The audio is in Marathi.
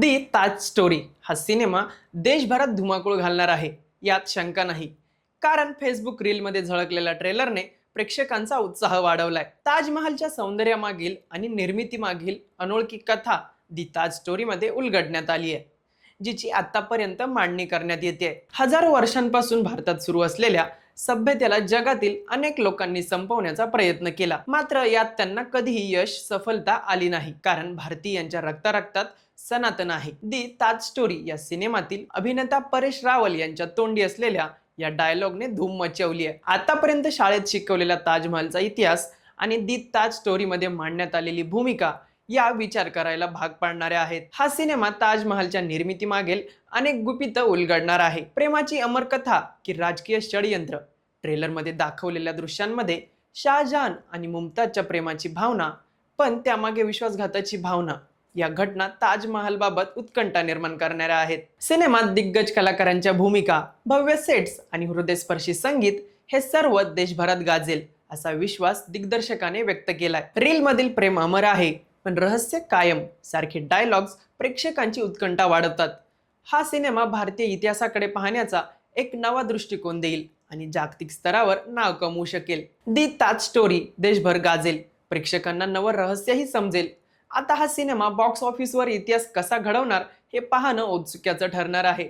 दी ताज स्टोरी. हा सिनेमा देशभरात धुमाकूळ घालणार आहे यात शंका नाही. कारण फेसबुक रीलमध्ये झळकलेल्या ट्रेलरने प्रेक्षकांचा उत्साह वाढवलाय. ताजमहालच्या सौंदर्यामागील आणि निर्मितीमागील अनोळखी कथा दी ताज स्टोरीमध्ये उलगडण्यात आली आहे जिची आतापर्यंत मांडणी करण्यात येते. हजारो वर्षांपासून भारतात सुरू असलेल्या सभ्यतेला जगातील अनेक लोकांनी संपवण्याचा प्रयत्न केला. मात्र यात त्यांना कधीही यश सफलता आली नाही. कारण भारतीयांच्या रक्तारक्तात सनातन आहे. दी ताज स्टोरी या सिनेमातील अभिनेता परेश रावल यांच्या तोंडी असलेल्या या डायलॉगने धूम मचवली आहे. आतापर्यंत शाळेत शिकवलेला ताजमहलचा इतिहास आणि दी ताज स्टोरीमध्ये मांडण्यात आलेली भूमिका या विचार करायला भाग पाडणाऱ्या आहेत. हा सिनेमा ताजमहालच्या निर्मिती मागेल अनेक गुपित उलगडणार आहे. प्रेमाची अमर कथा की राजकीय षडयंत्र. ट्रेलरमध्ये दाखवलेल्या दृश्यांमध्ये शाहजहान आणि मुमताजच्या प्रेमाची भावना पण त्यामागे विश्वासघाताची भावना. या घटना ताजमहालबाबत उत्कंठा निर्माण करणाऱ्या आहेत. सिनेमात दिग्गज कलाकारांच्या भूमिका भव्य सेट्स आणि हृदयस्पर्शी संगीत हे सर्व देशभरात गाजेल असा विश्वास दिग्दर्शकाने व्यक्त केलाय. रील मधील प्रेम अमर आहे. पण रहस्य कायम सारखे डायलॉग्स प्रेक्षकांची उत्कंठा वाढवतात. हा सिनेमा भारतीय इतिहासाकडे पाहण्याचा एक नवा दृष्टिकोन देईल आणि जागतिक स्तरावर नाव कमवू शकेल. दी ताज स्टोरी देशभर गाजेल. प्रेक्षकांना नवं रहस्यही समजेल. आता हा सिनेमा बॉक्स ऑफिसवर इतिहास कसा घडवणार हे पाहणं औत्सुक्याचं ठरणार आहे.